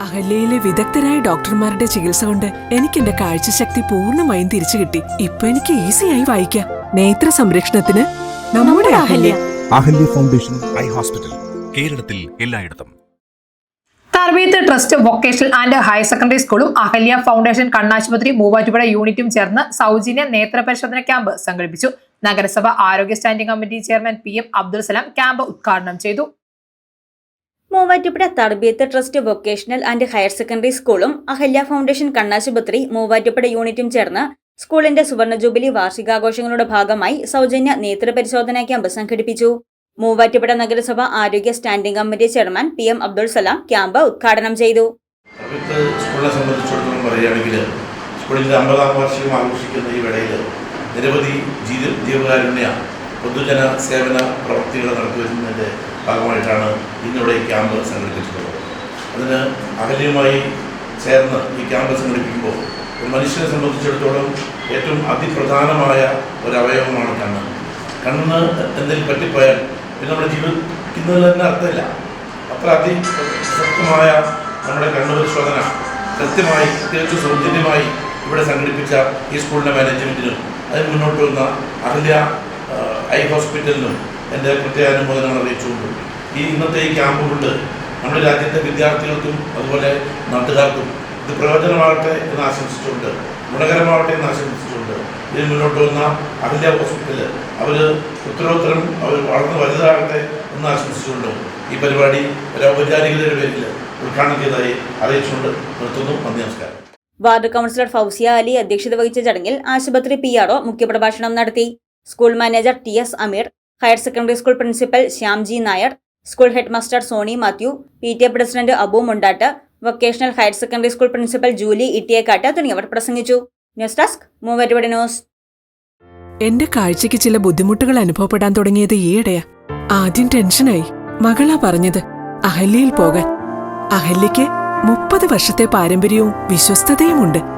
അഹല്യയിലെ വിദഗ്ധരായ ഡോക്ടർമാരുടെ ചികിത്സ കൊണ്ട് എനിക്ക് എന്റെ കാഴ്ചശക്തി പൂർണമായും തിരിച്ചു കിട്ടി. ഇപ്പൊ എനിക്ക് ഈസിയായി വായിക്കാം. നേത്ര സംരക്ഷണത്തിന് നമ്മുടെ Ahalya. Ahalya foundation eye hospital കേരളത്തിൽ എല്ലായിടത്തും. Tarbiyath trust vocational and higher secondary സ്കൂളും അഹല്യ ഫൗണ്ടേഷൻ കണ്ണാശുപത്രി മൂവാറ്റുപുഴ യൂണിറ്റും ചേർന്ന് സൗജന്യ നേത്ര പരിശോധന ക്യാമ്പ് സംഘടിപ്പിച്ചു. നഗരസഭ ആരോഗ്യ standing committee chairman P M Abdul Salam camp ഉദ്ഘാടനം ചെയ്തു. Muvattupuzha Tarbiyath trust vocational and higher secondary സ്കൂളും അഹല്യ ഫൗണ്ടേഷൻ കണ്ണാശുപത്രി മൂവാറ്റുപുഴ യൂണിറ്റും ചേർന്ന് സ്കൂളിന്റെ സുവർണ ജൂബിലി വാർഷികാഘോഷങ്ങളുടെ ഭാഗമായി സൗജന്യ നേത്ര പരിശോധനാ ക്യാമ്പ് സംഘടിപ്പിച്ചു. മൂവാറ്റുപുഴ നഗരസഭ ആരോഗ്യ standing committee chairman P M Abdul Salam camp ഉദ്ഘാടനം ചെയ്തു. സ്കൂളിനെ സംബന്ധിച്ചിടത്തോളം പറയുകയാണെങ്കിൽ സ്കൂളിന്റെ അമ്പതാം വാർഷികം ആഘോഷിക്കുന്ന ഈ വേളയിൽ നിരവധി ജീവ ജീവകാരുണ്യ പൊതുജന സേവന പ്രവർത്തികൾ നടത്തിവരുന്നതിന്റെ ഭാഗമായിട്ടാണ് ഇന്നിവിടെ ഈ ക്യാമ്പ് സംഘടിപ്പിച്ചിട്ടുള്ളത്. അതിന് അകല്യമായി ചേർന്ന് ഈ ക്യാമ്പ് സംഘടിപ്പിക്കുമ്പോൾ ഒരു മനുഷ്യനെ സംബന്ധിച്ചിടത്തോളം ഏറ്റവും അതിപ്രധാനമായ ഒരു കണ്ണ്. കണ്ണ് എന്തെങ്കിലും പറ്റിപ്പോയാൽ പിന്നെ നമ്മുടെ ജീവിക്കുന്നതിൽ തന്നെ അർത്ഥമില്ല. അത്ര അതിശക്തമായ നമ്മുടെ കണ്ണു പരിശോധന കൃത്യമായി തികച്ചും സൗജന്യമായി ഇവിടെ സംഘടിപ്പിച്ച ഈ സ്കൂളിന്റെ മാനേജ്മെന്റിനും അതിന് മുന്നോട്ട് വന്ന അഹല്യ ഐ ഹോസ്പിറ്റലിനും എന്റെ പ്രത്യേക അനുമോദനങ്ങൾ അറിയിച്ചുകൊണ്ട്. ഈ ഇന്നത്തെ ഈ ക്യാമ്പ് കൊണ്ട് നമ്മുടെ രാജ്യത്തെ വിദ്യാർത്ഥികൾക്കും അതുപോലെ നാട്ടുകാർക്കും ഇത് പ്രയോജനമാകട്ടെ എന്ന് ആശംസിച്ചുകൊണ്ട് ഗുണകരമാവട്ടെ എന്ന് ആശംസിച്ചുകൊണ്ട് ഇതിന് മുന്നോട്ട് വന്ന അഖില ഹോസ്പിറ്റൽ അവർ ഉത്തരോത്തരം അവർ വളർന്ന് വലുതാകട്ടെ എന്ന് ആശംസിച്ചുകൊണ്ടും ഈ പരിപാടി ഒരു ഔപചാരികതയുടെ പേരിൽ ഉദ്ഘാടനം ചെയ്തതായി അറിയിച്ചുകൊണ്ട് നിർത്തുന്നു. നന്ദി നമസ്കാരം. വാർഡ് കൗൺസിലർ ഫൗസിയ അലി അധ്യക്ഷത വഹിച്ച ചടങ്ങിൽ ആശുപത്രി പി ആർഒ മുഖ്യപ്രഭാഷണം നടത്തി. School manager T S Ameer higher secondary school principal Shyamji Nair school head master Sony Mathew P T A president Abu Mundattu vocational higher secondary school principal Julie Ittiyekkattu തുടങ്ങിയവർ പ്രസംഗിച്ചു. News desk മൂവരുപടി news. എന്റെ കാഴ്ചയ്ക്ക് ചില ബുദ്ധിമുട്ടുകൾ അനുഭവപ്പെടാൻ തുടങ്ങിയത് ഈയിടെയാ. ആദ്യം ടെൻഷനായി. മകളാ പറഞ്ഞത് അഹല്യയിൽ പോകാൻ. അഹല്യയ്ക്ക് മുപ്പത് വർഷത്തെ പാരമ്പര്യവും വിശ്വസ്തതയുമുണ്ട്.